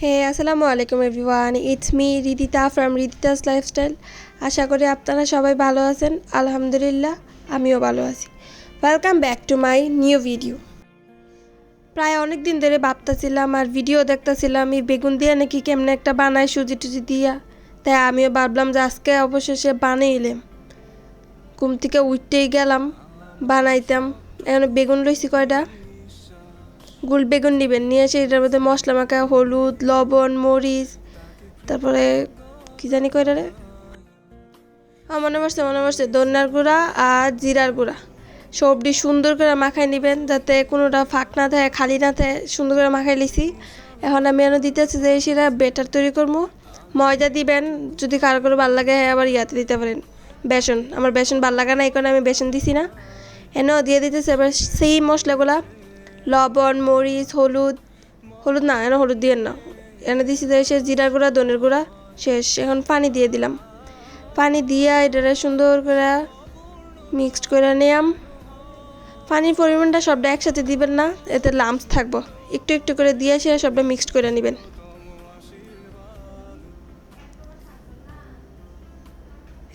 হে আসসালামু আলাইকুম everyone it's me Ridita from Ridita's lifestyle আশা করি আপনারা সবাই ভালো আছেন। আলহামদুলিল্লাহ, আমিও ভালো আছি। Welcome back to my new video প্রায় অনেক দিন ধরে ভাবতেছিলাম আর ভিডিও দেখতেছিলাম, এই বেগুন দিয়ে নাকি কেমনে একটা বানায় সুজি টুজি দিয়া। তাই আমিও ভাবলাম যে আজকে অবশেষে বানাইলাম ঘুম থেকে উঠতেই গেলাম, বানাইতাম। এখন বেগুন লইছি কয়টা? গুল বেগুন নেবেন। নিয়ে এসে এটার মধ্যে মশলা মাখা, হলুদ, লবণ, মরিচ, তারপরে কি জানি কয়টা রে? মনে পড়ছে মনে পড়ছে। দন্যার গুঁড়া আর জিরার গুঁড়া। সবটি সুন্দর করে মাখাই নেবেন যাতে কোনোটা ফাঁক না থাকে, খালি না থাকে। সুন্দর করে মাখাই লিছি এখন আমি এনে দিতেছি যে, সেটা বেটার তৈরি করব। ময়দা দিবেন, যদি কারও করে ভালো লাগে হ্যাঁ আবার ইয়াতে দিতে পারেন। বেসন, আমার বেসন ভালো লাগে না এই আমি বেসন দিছি না। এনেও দিয়ে দিতেছি, এবার সেই মশলাগুলা লবণ, মরিচ, হলুদ। হলুদ না, এনে হলুদ দিয়ে না। এনে দিছি যে শেষ জিরার গুঁড়া, ধনের গুঁড়া, শেষ। এখন পানি দিয়ে দিলাম। পানি দিয়ে এটারে সুন্দর করে মিক্সড করে নিলাম পানির পরিমাণটা সবটা একসাথে দিবেন না, এতে লাম্পস থাকব। একটু একটু করে দিয়ে সে সবটা মিক্সড করে নেবেন।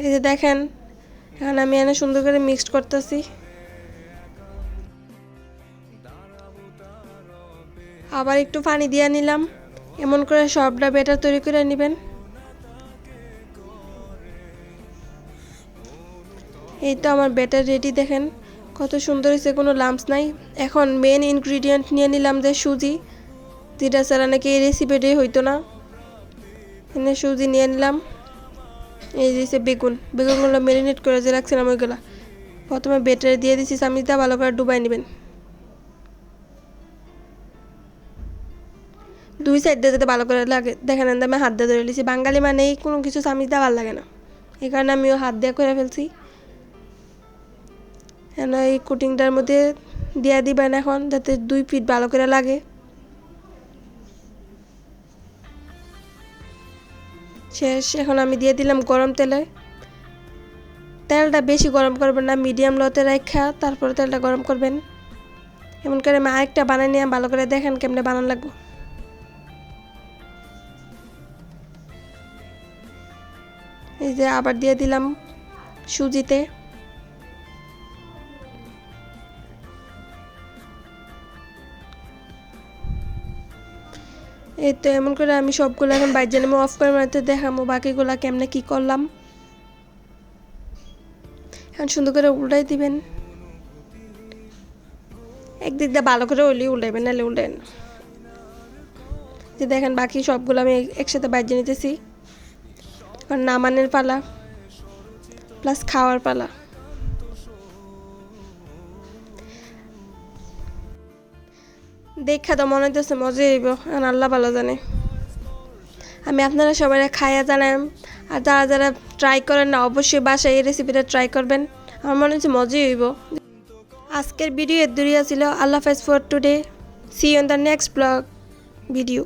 এই যে দেখেন, এখন আমি এনে সুন্দর করে মিক্সড করতেছি। আবার একটু পানি দিয়ে নিলাম। এমন করে সবটা বেটার তৈরি করে নেবেন। এই তো আমার বেটার রেডি, দেখেন। কত সুন্দর হয়েছে, কোনো লাম্পস নাই। এখন মেন ইনগ্রিডিয়েন্ট নিয়ে নিলাম যে সুজি। যেটা ছাড়া নাকি এই রেসিপিটাই হইতো না। এনে সুজি নিয়ে নিলাম। এই যে বেগুন। বেগুনগুলো ম্যারিনেট করে যে রাখছিলাম ওইগুলো। প্রথমে বেটারে দিয়ে দিচ্ছি চামিচটা ভালো করে ডুবাই নেবেন। দুই সাইড দিয়ে যাতে ভালো করে লাগে। দেখেন আমি হাত দিয়ে ধরে নিয়েছি বাঙালি মানেই কোনো কিছু চামিচ দেওয়া ভালো লাগে না। এই কারণে আমিও হাত দিয়ে করে ফেলছি। কেন এই কুটিংটার মধ্যে দিয়ে দিবেন এখন, যাতে দুই ফিট ভালো করে লাগে। শেষ, এখন আমি দিয়ে দিলাম গরম তেলে। তেলটা বেশি গরম করবেন না মিডিয়াম লোতে রেখা তারপরে তেলটা গরম করবেন। এমন করে আমি আরেকটা বানাই নিয়ে ভালো করে দেখেন কেমনে বানান লাগবো। এই যে আবার দিয়ে দিলাম সুজিতে। এই তো এমন করে আমি সবগুলো এখন বাইর জানামো অফ করে মারতে দেখামো বাকিগুলা কেমনে কি করলাম। এখন সুন্দর করে উল্টাই দিবেন। একদিক দিয়ে ভালো করে উলি উল্টাইবেন, নাহলে উল্টাইন যে দেখেন বাকি সবগুলো আমি একসাথে বাইর নিতেছি। আর নামানের পালা প্লাস খাওয়ার পালা। দেখা তো মনে হইতেছে মজা হইব আল্লাহ ভালো জানে। আমি আপনারা সবাই খাইয়া জানাই আর যারা যারা ট্রাই করেন না, অবশ্যই বাসায় এই রেসিপিটা ট্রাই করবেন। আমার মনে হচ্ছে মজাই হইব। আজকের ভিডিও এর দূরিয়া ছিল। আল্লাহ হাফেজ for today see on the next vlog video